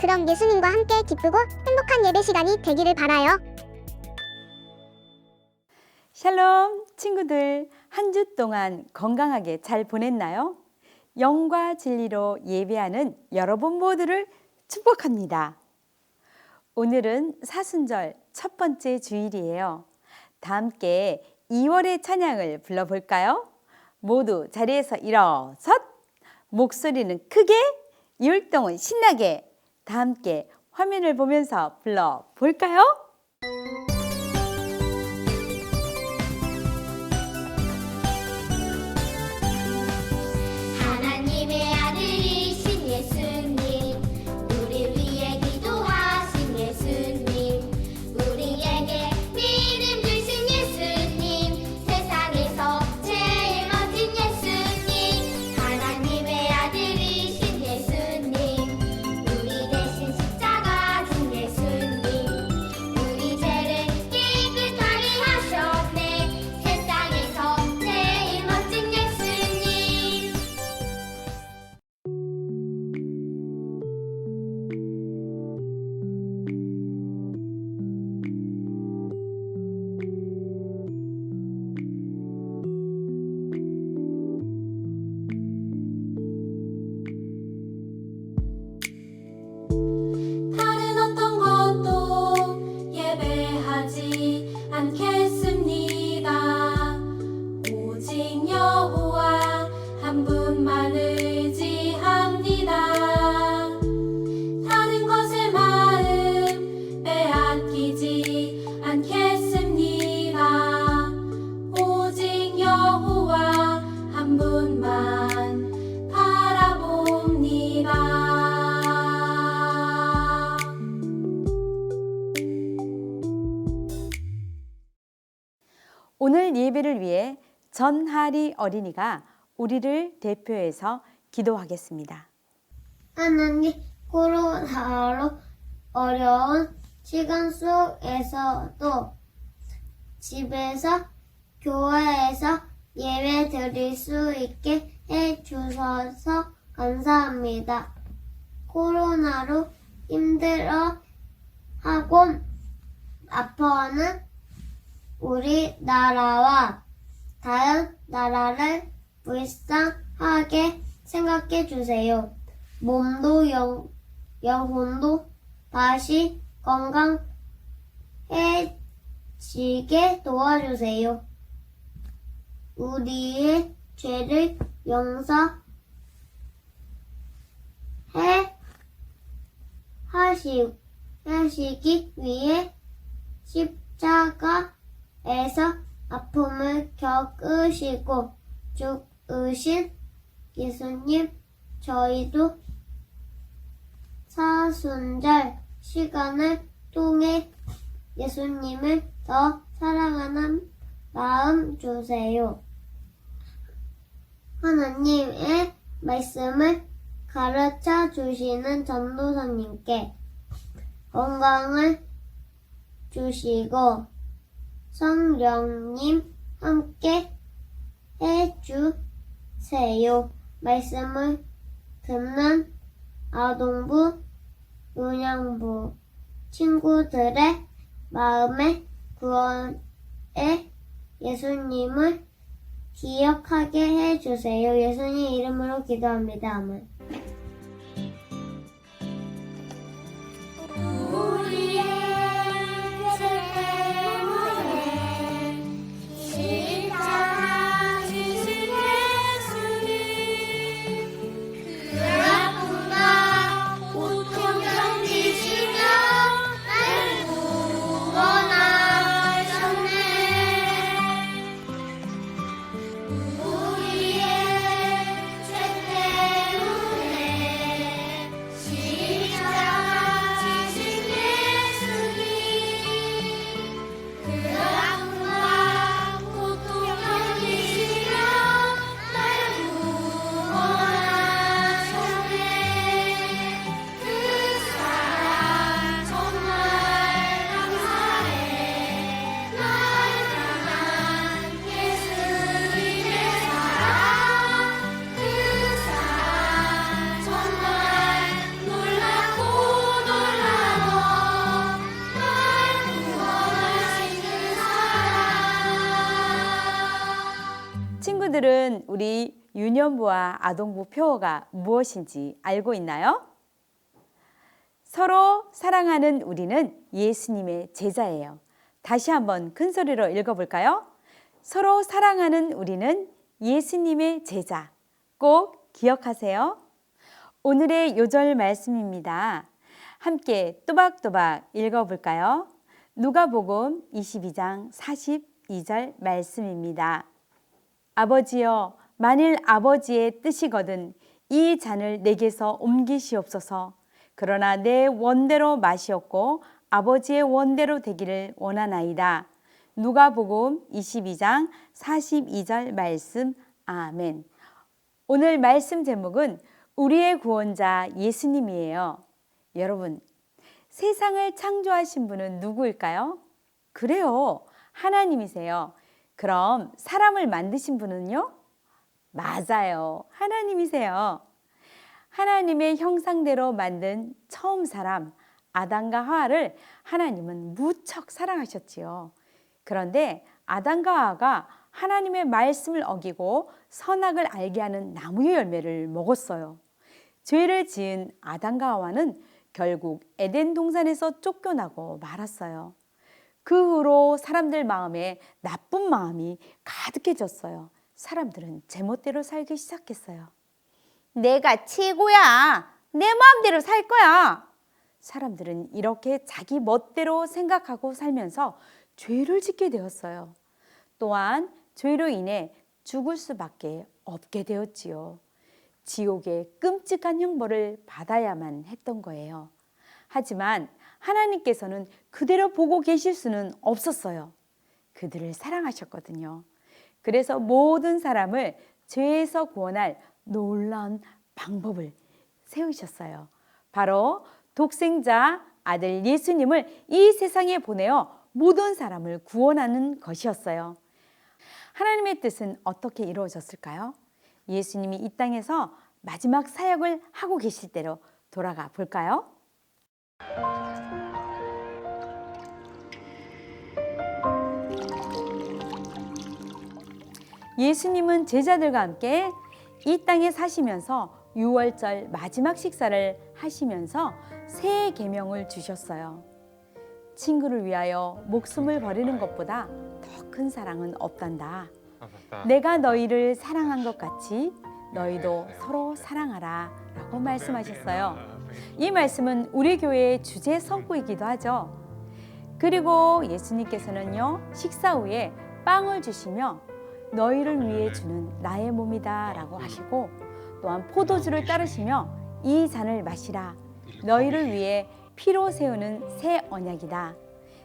그럼 예수님과 함께 기쁘고 행복한 예배 시간이 되기를 바라요. 샬롬 친구들 한 주 동안 건강하게 잘 보냈나요? 영과 진리로 예배하는 여러분 모두를 축복합니다. 오늘은 사순절 첫 번째 주일이에요. 다 함께 2월의 찬양을 불러볼까요? 모두 자리에서 일어섰 목소리는 크게 율동은 신나게 다 함께 화면을 보면서 불러 볼까요? 전하리 어린이가 우리를 대표해서 기도하겠습니다. 하나님 코로나로 어려운 시간 속에서도 집에서 교회에서 예배 드릴 수 있게 해 주셔서 감사합니다. 코로나로 힘들어 하고 아파하는 우리나라와 다른 나라를 불쌍하게 생각해 주세요. 몸도 영, 영혼도 다시 건강해지게 도와주세요. 우리의 죄를 용서해 하시, 하시기 위해 십자가에서 아픔을 겪으시고 죽으신 예수님 저희도 사순절 시간을 통해 예수님을 더 사랑하는 마음 주세요. 하나님의 말씀을 가르쳐 주시는 전도사님께 건강을 주시고 성령님 함께 해주세요. 말씀을 듣는 아동부, 요양부 친구들의 마음의 구원에 예수님을 기억하게 해주세요. 예수님 이름으로 기도합니다. 아멘. 친구들은 우리 유년부와 아동부 표어가 무엇인지 알고 있나요? 서로 사랑하는 우리는 예수님의 제자예요. 다시 한번 큰 소리로 읽어볼까요? 서로 사랑하는 우리는 예수님의 제자. 꼭 기억하세요. 오늘의 요절 말씀입니다. 함께 또박또박 읽어볼까요? 누가복음 22장 42절 말씀입니다. 아버지여 만일 아버지의 뜻이거든 이 잔을 내게서 옮기시옵소서 그러나 내 원대로 마시옵고 아버지의 원대로 되기를 원하나이다. 누가복음 22장 42절 말씀 아멘. 오늘 말씀 제목은 우리의 구원자 예수님이에요. 여러분, 세상을 창조하신 분은 누구일까요? 그래요. 하나님이세요. 그럼 사람을 만드신 분은요? 맞아요. 하나님이세요. 하나님의 형상대로 만든 처음 사람 아담과 하와를 하나님은 무척 사랑하셨지요. 그런데 아담과 하와가 하나님의 말씀을 어기고 선악을 알게 하는 나무의 열매를 먹었어요. 죄를 지은 아담과 하와는 결국 에덴 동산에서 쫓겨나고 말았어요. 그 후로 사람들 마음에 나쁜 마음이 가득해졌어요. 사람들은 제멋대로 살기 시작했어요. 내가 최고야. 내 마음대로 살 거야. 사람들은 이렇게 자기 멋대로 생각하고 살면서 죄를 짓게 되었어요. 또한 죄로 인해 죽을 수밖에 없게 되었지요. 지옥의 끔찍한 형벌을 받아야만 했던 거예요. 하지만 하나님께서는 그대로 보고 계실 수는 없었어요. 그들을 사랑하셨거든요. 그래서 모든 사람을 죄에서 구원할 놀라운 방법을 세우셨어요. 바로 독생자 아들 예수님을 이 세상에 보내어 모든 사람을 구원하는 것이었어요. 하나님의 뜻은 어떻게 이루어졌을까요? 예수님이 이 땅에서 마지막 사역을 하고 계실 때로 돌아가 볼까요? 예수님은 제자들과 함께 이 땅에 사시면서 유월절 마지막 식사를 하시면서 새 계명을 주셨어요. 친구를 위하여 목숨을 버리는 것보다 더 큰 사랑은 없단다. 내가 너희를 사랑한 것 같이 너희도 서로 사랑하라 라고 말씀하셨어요. 이 말씀은 우리 교회의 주제 성구이기도 하죠. 그리고 예수님께서는요, 식사 후에 빵을 주시며 너희를 위해 주는 나의 몸이다 라고 하시고 또한 포도주를 따르시며 이 잔을 마시라. 너희를 위해 피로 세우는 새 언약이다.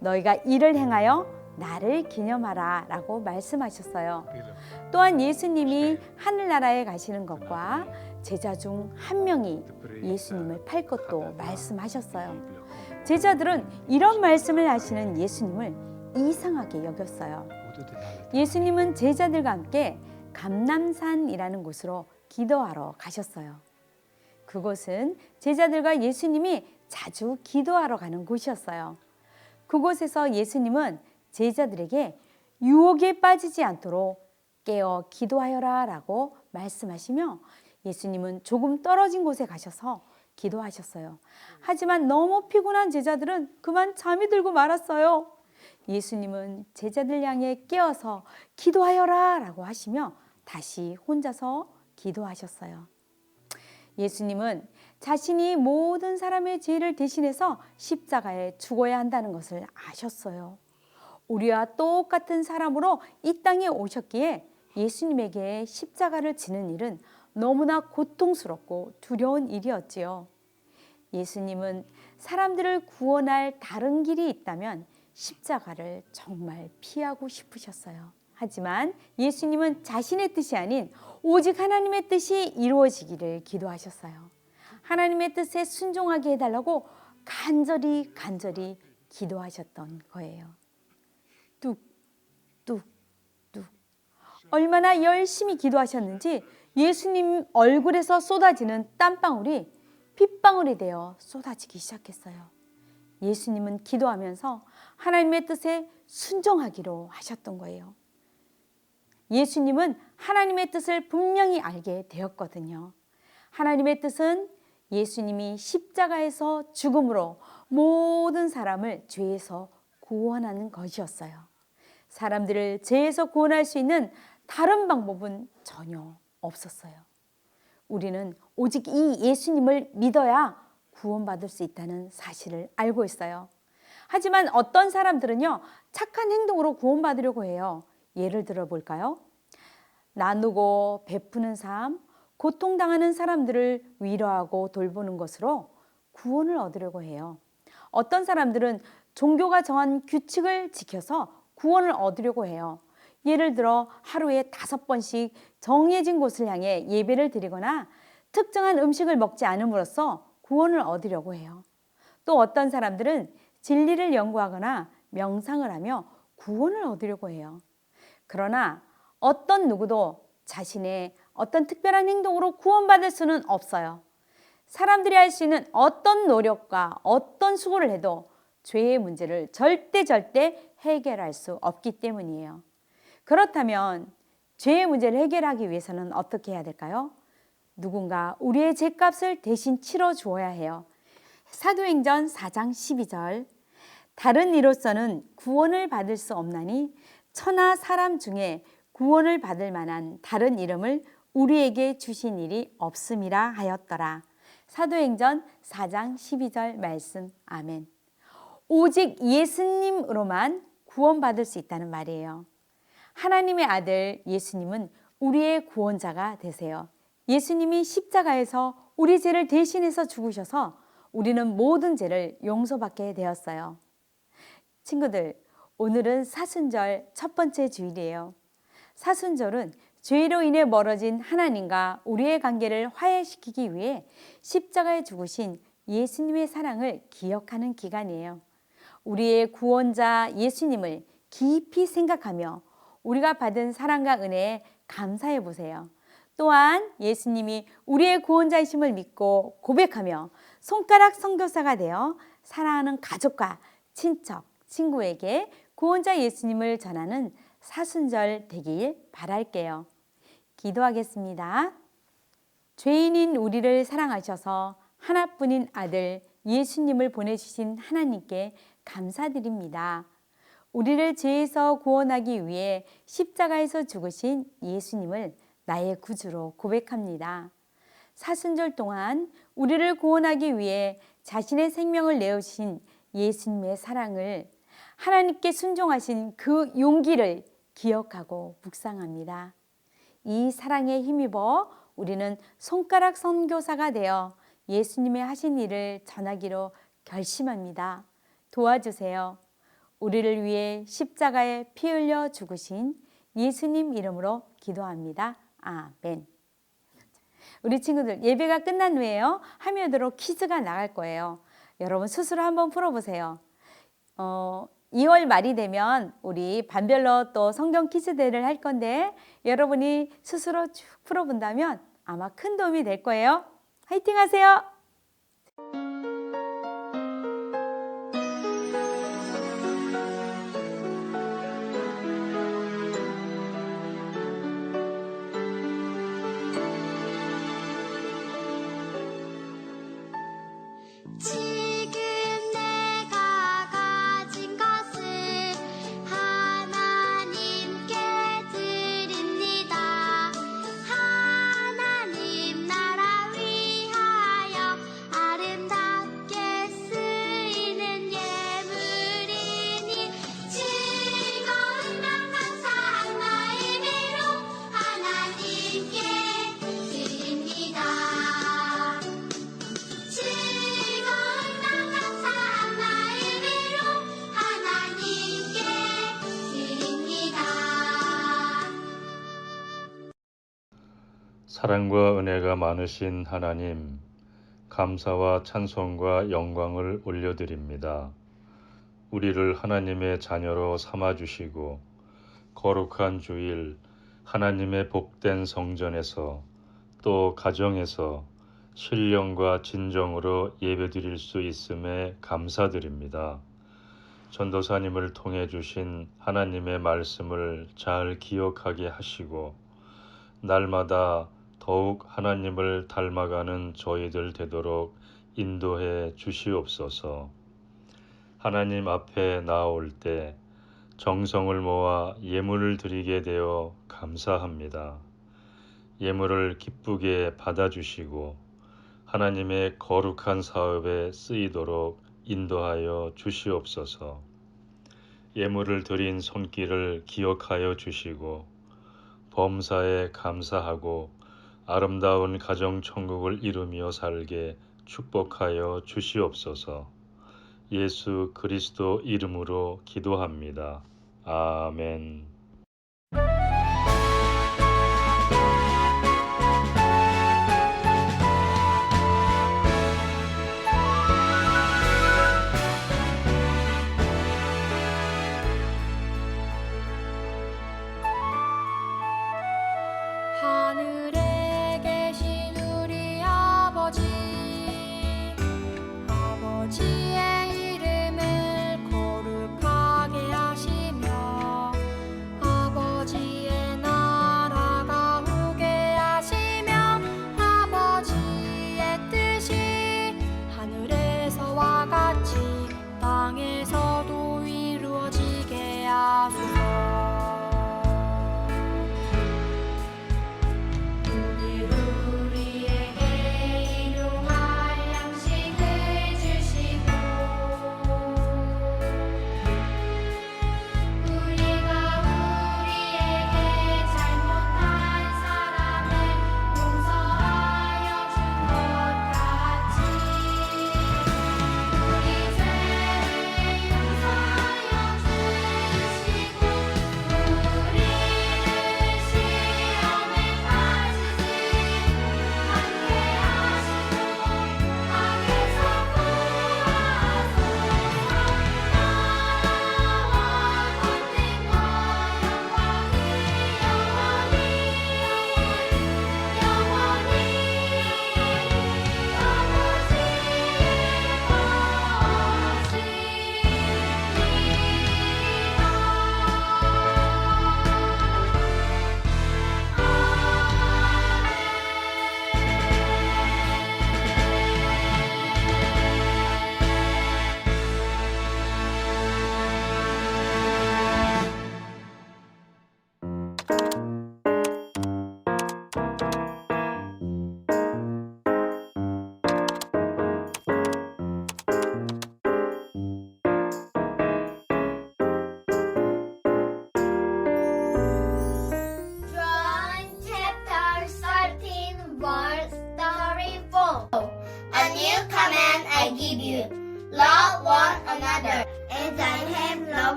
너희가 이를 행하여 나를 기념하라 라고 말씀하셨어요. 또한 예수님이 하늘나라에 가시는 것과 제자 중 한 명이 예수님을 팔 것도 말씀하셨어요. 제자들은 이런 말씀을 하시는 예수님을 이상하게 여겼어요. 예수님은 제자들과 함께 감남산이라는 곳으로 기도하러 가셨어요. 그곳은 제자들과 예수님이 자주 기도하러 가는 곳이었어요. 그곳에서 예수님은 제자들에게 유혹에 빠지지 않도록 깨어 기도하여라 라고 말씀하시며 예수님은 조금 떨어진 곳에 가셔서 기도하셨어요. 하지만 너무 피곤한 제자들은 그만 잠이 들고 말았어요. 예수님은 제자들 향해 깨어서 기도하여라 라고 하시며 다시 혼자서 기도하셨어요. 예수님은 자신이 모든 사람의 죄를 대신해서 십자가에 죽어야 한다는 것을 아셨어요. 우리와 똑같은 사람으로 이 땅에 오셨기에 예수님에게 십자가를 지는 일은 너무나 고통스럽고 두려운 일이었지요. 예수님은 사람들을 구원할 다른 길이 있다면 십자가를 정말 피하고 싶으셨어요. 하지만 예수님은 자신의 뜻이 아닌 오직 하나님의 뜻이 이루어지기를 기도하셨어요. 하나님의 뜻에 순종하게 해달라고 간절히 간절히 기도하셨던 거예요. 뚝, 뚝, 뚝. 얼마나 열심히 기도하셨는지 예수님 얼굴에서 쏟아지는 땀방울이 핏방울이 되어 쏟아지기 시작했어요. 예수님은 기도하면서 하나님의 뜻에 순종하기로 하셨던 거예요. 예수님은 하나님의 뜻을 분명히 알게 되었거든요. 하나님의 뜻은 예수님이 십자가에서 죽음으로 모든 사람을 죄에서 구원하는 것이었어요. 사람들을 죄에서 구원할 수 있는 다른 방법은 전혀 없었어요. 우리는 오직 이 예수님을 믿어야 구원받을 수 있다는 사실을 알고 있어요. 하지만 어떤 사람들은요, 착한 행동으로 구원받으려고 해요. 예를 들어 볼까요? 나누고 베푸는 삶, 고통당하는 사람들을 위로하고 돌보는 것으로 구원을 얻으려고 해요. 어떤 사람들은 종교가 정한 규칙을 지켜서 구원을 얻으려고 해요. 예를 들어 하루에 다섯 번씩 정해진 곳을 향해 예배를 드리거나 특정한 음식을 먹지 않음으로써 구원을 얻으려고 해요. 또 어떤 사람들은 진리를 연구하거나 명상을 하며 구원을 얻으려고 해요. 그러나 어떤 누구도 자신의 어떤 특별한 행동으로 구원받을 수는 없어요. 사람들이 할 수 있는 어떤 노력과 어떤 수고를 해도 죄의 문제를 절대 절대 해결할 수 없기 때문이에요. 그렇다면 죄의 문제를 해결하기 위해서는 어떻게 해야 될까요? 누군가 우리의 죄값을 대신 치러 주어야 해요. 사도행전 4장 12절 다른 이로서는 구원을 받을 수 없나니 천하 사람 중에 구원을 받을 만한 다른 이름을 우리에게 주신 일이 없음이라 하였더라. 사도행전 4장 12절 말씀 아멘. 오직 예수님으로만 구원받을 수 있다는 말이에요. 하나님의 아들 예수님은 우리의 구원자가 되세요. 예수님이 십자가에서 우리 죄를 대신해서 죽으셔서 우리는 모든 죄를 용서받게 되었어요. 친구들, 오늘은 사순절 첫 번째 주일이에요. 사순절은 죄로 인해 멀어진 하나님과 우리의 관계를 화해시키기 위해 십자가에 죽으신 예수님의 사랑을 기억하는 기간이에요. 우리의 구원자 예수님을 깊이 생각하며 우리가 받은 사랑과 은혜에 감사해 보세요. 또한 예수님이 우리의 구원자이심을 믿고 고백하며 손가락 선교사가 되어 사랑하는 가족과 친척, 친구에게 구원자 예수님을 전하는 사순절 되길 바랄게요. 기도하겠습니다. 죄인인 우리를 사랑하셔서 하나뿐인 아들 예수님을 보내주신 하나님께 감사드립니다. 우리를 죄에서 구원하기 위해 십자가에서 죽으신 예수님을 나의 구주로 고백합니다. 사순절 동안 우리를 구원하기 위해 자신의 생명을 내어주신 예수님의 사랑을 하나님께 순종하신 그 용기를 기억하고 묵상합니다. 이 사랑에 힘입어 우리는 손가락 선교사가 되어 예수님의 하신 일을 전하기로 결심합니다. 도와주세요. 우리를 위해 십자가에 피 흘려 죽으신 예수님 이름으로 기도합니다. 아멘. 우리 친구들 예배가 끝난 후에요. 하면으로 퀴즈가 나갈 거예요. 여러분 스스로 한번 풀어보세요. 어, 2월 말이 되면 우리 반별로 또 성경 퀴즈대를 할 건데 여러분이 스스로 쭉 풀어본다면 아마 큰 도움이 될 거예요. 화이팅 하세요. 사랑과 은혜가 많으신 하나님, 감사와 찬송과 영광을 올려드립니다. 우리를 하나님의 자녀로 삼아주시고, 거룩한 주일, 하나님의 복된 성전에서 또 가정에서 신령과 진정으로 예배드릴 수 있음에 감사드립니다. 전도사님을 통해 주신 하나님의 말씀을 잘 기억하게 하시고 날마다 더욱 하나님을 닮아가는 저희들 되도록 인도해 주시옵소서. 하나님 앞에 나올 때 정성을 모아 예물을 드리게 되어 감사합니다. 예물을 기쁘게 받아주시고 하나님의 거룩한 사업에 쓰이도록 인도하여 주시옵소서. 예물을 드린 손길을 기억하여 주시고 범사에 감사하고 아름다운 가정 천국을 이루며 살게 축복하여 주시옵소서. 예수 그리스도 이름으로 기도합니다. 아멘.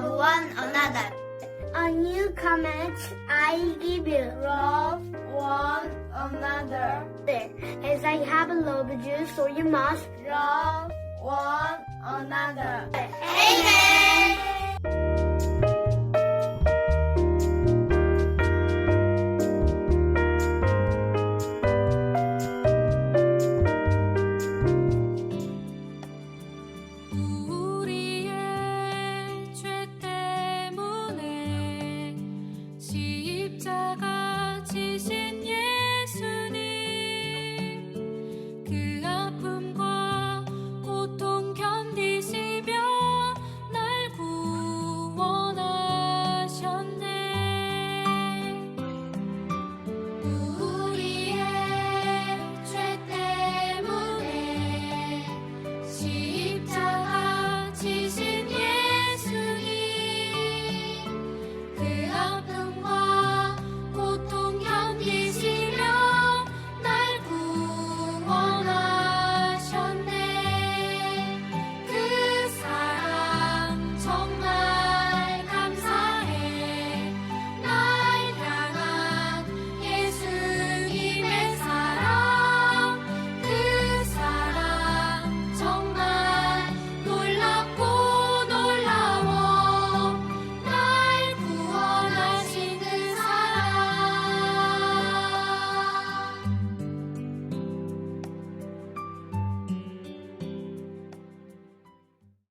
Love one another. A new command I give you. Love one another. As I have loved you So you must love one another. Amen